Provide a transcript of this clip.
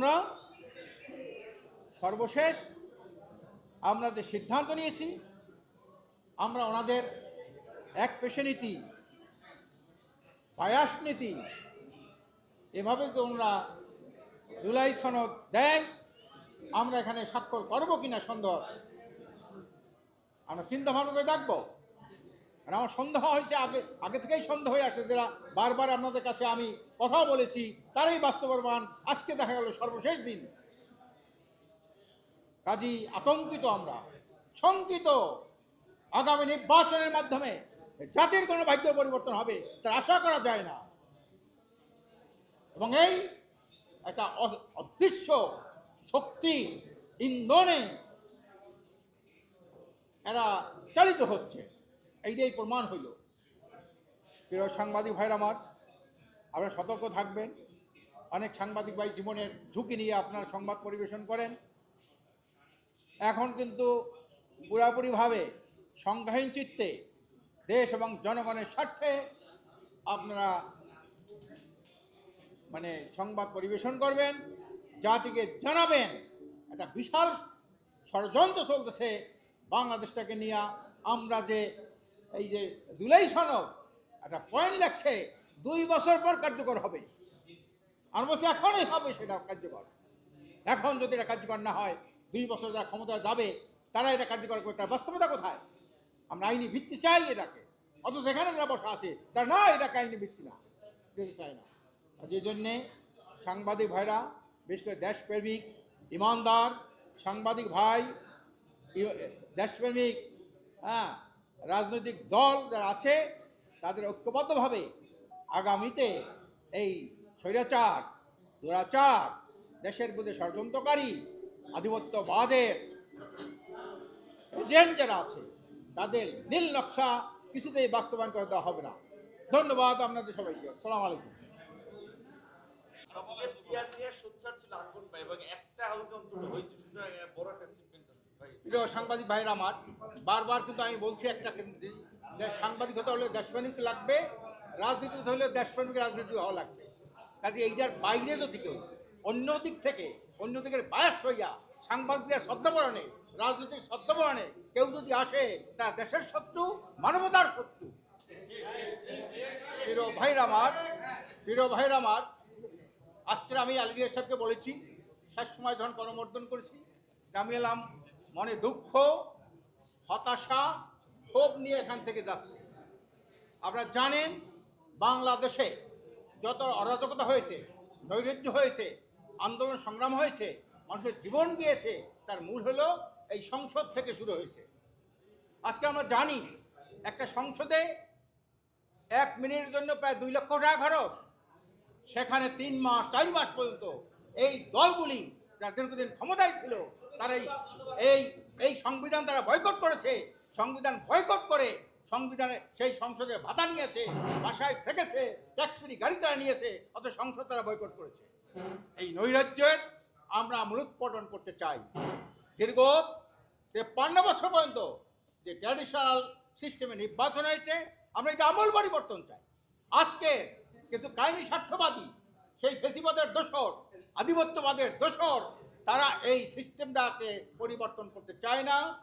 আমরা সর্বশেষ, আমরা যে সিদ্ধান্ত নিয়েছি, আমরা ওনাদের এক পেশে নীতি পায়াস নীতি, এভাবে তো ওনারা জুলাই সনদ দেন, আমরা এখানে স্বাক্ষর করব কিনা সন্দেহ আছে। আমরা চিন্তা ভাবনা করে দেখব আর আমার সন্দেহ হয়েছে আগে আগে থেকেই সন্দেহ হয়ে আসে যারা বারবার আপনাদের কাছে আমি কথাও বলেছি, তারাই বাস্তববান, আজকে দেখা গেল সর্বশেষ দিন। কাজী, আতঙ্কিত আমরা, শঙ্কিত। আগামী নির্বাচনের মাধ্যমে জাতির কোনো ভাগ্য পরিবর্তন হবে, তার আশা করা যায় না। এবং এই একটা অদৃশ্য শক্তি ইন্ধনে এরা চালিত হচ্ছে। এইটাই প্রমাণ হইল। প্রিয় সাংবাদিক ভাইরা আমার, আপনারা সতর্ক থাকবেন। অনেক সাংবাদিক ভাই জীবনের ঝুঁকি নিয়ে আপনার সংবাদ পরিবেশন করেন। এখন কিন্তু পুরাপুরিভাবে সংজ্ঞাহীন চিত্তে দেশ এবং জনগণের স্বার্থে আপনারা মানে সংবাদ পরিবেশন করবেন, জাতিকে জানাবেন। একটা বিশাল ষড়যন্ত্র চলতেছে বাংলাদেশটাকে নিয়ে। আমরা যে এই যে জুলাই সনদ, একটা পয়েন্ট লাগছে দুই বছর পর কার্যকর হবে। আর বলছি, এখনই হবে সেটা কার্যকর। এখন যদি এটা কার্যকর না হয়, দুই বছর যারা ক্ষমতা যাবে, তারা এটা কার্যকর করে তার বাস্তবতা কোথায়? আমরা আইনি ভিত্তি চাই এটাকে। অথচ এখানে যারা বসা আছে, তারা না, এটাকে আইনি ভিত্তি না। দিতে চায় না। যে জন্যে সাংবাদিক ভাইরা, বিশেষ করে দেশপ্রেমিক, ইমানদার, সাংবাদিক ভাই দেশপ্রেমিক হ্যাঁ রাজনৈতিক দল যারা আছে, তাদের ঐক্যবদ্ধভাবে আগামীতে এই স্বৈরাচার, দুরাচার, দেশের মধ্যে ষড়যন্ত্রকারী, আধিপত্যবাদের এজেন্ট যারা আছে, তাদের নীল নকশা কিছুতেই বাস্তবায়ন করে দেওয়া হবে না। ধন্যবাদ আপনাদের সবাইকে। আসসালামু আলাইকুম। একটা হয়েছে বড় একটা প্রিয় সাংবাদিক ভাইরা আমার, বারবার কিন্তু আমি বলছি একটা সাংবাদিক হতে হলে দেশপ্রেমিক লাগবে, রাজনীতি হতে হলে দেশপ্রেমিক রাজনীতি হওয়া লাগবে। কাজে এইটার বাইরে যদি কেউ অন্য দিক থেকে, অন্য দিকের বায়াস হইয়া সাংবাদিকদের সদ্যবরণে রাজনৈতিক সদ্যবরণে কেউ যদি আসে, তারা দেশের শত্রু, মানবতার শত্রু। প্রিয় ভাইরা আমার, প্রিয় ভাইরা আমার আজকে আমি আলিয়া সাহেবকে বলেছি, শেষ সময় যখন করেছি আমি এলাম মনে দুঃখ, হতাশা, ক্ষোভ নিয়ে এখান থেকে যাচ্ছে। আপনারা জানেন, বাংলাদেশে যত অরাজকতা হয়েছে, নৈরাজ্য হয়েছে, আন্দোলন সংগ্রাম হয়েছে, মানুষের জীবন গিয়েছে, তার মূল হলো এই সংসদ থেকে শুরু হয়েছে। আজকে আমরা জানি, একটা সংসদে এক মিনিটের জন্য প্রায় দুই লক্ষ টাকা খরচ। সেখানে তিন মাস, চার মাস পর্যন্ত এই দলগুলি যারা দীর্ঘদিন ক্ষমতায় ছিল তারা এই এই সংবিধান তারা বয়কট করেছে। সংবিধান বয়কট করে সংবিধানে সেই সংসদে ভাতা নিয়েছে, বাসায় থেকেছে ট্যাক্স ফ্রি গাড়ি তারা নিয়েছে অত সংসদ তারা বয়কট করেছে। এই নৈরাজ্যের আমরা মূলোৎপাটন করতে চাই। দীর্ঘ তেপ্পান্ন বছর পর্যন্ত যে ট্র্যাডিশনাল সিস্টেমে নির্বাচন হয়েছে, আমরা এটা আমল পরিবর্তন চাই। আজকে কিছু কাহিনী স্বার্থবাদী, সেই ফেসিবাদের দোসর, আধিপত্যবাদের দোসর তারা এই সিস্টেমটাকে পরিবর্তন করতে চায় না।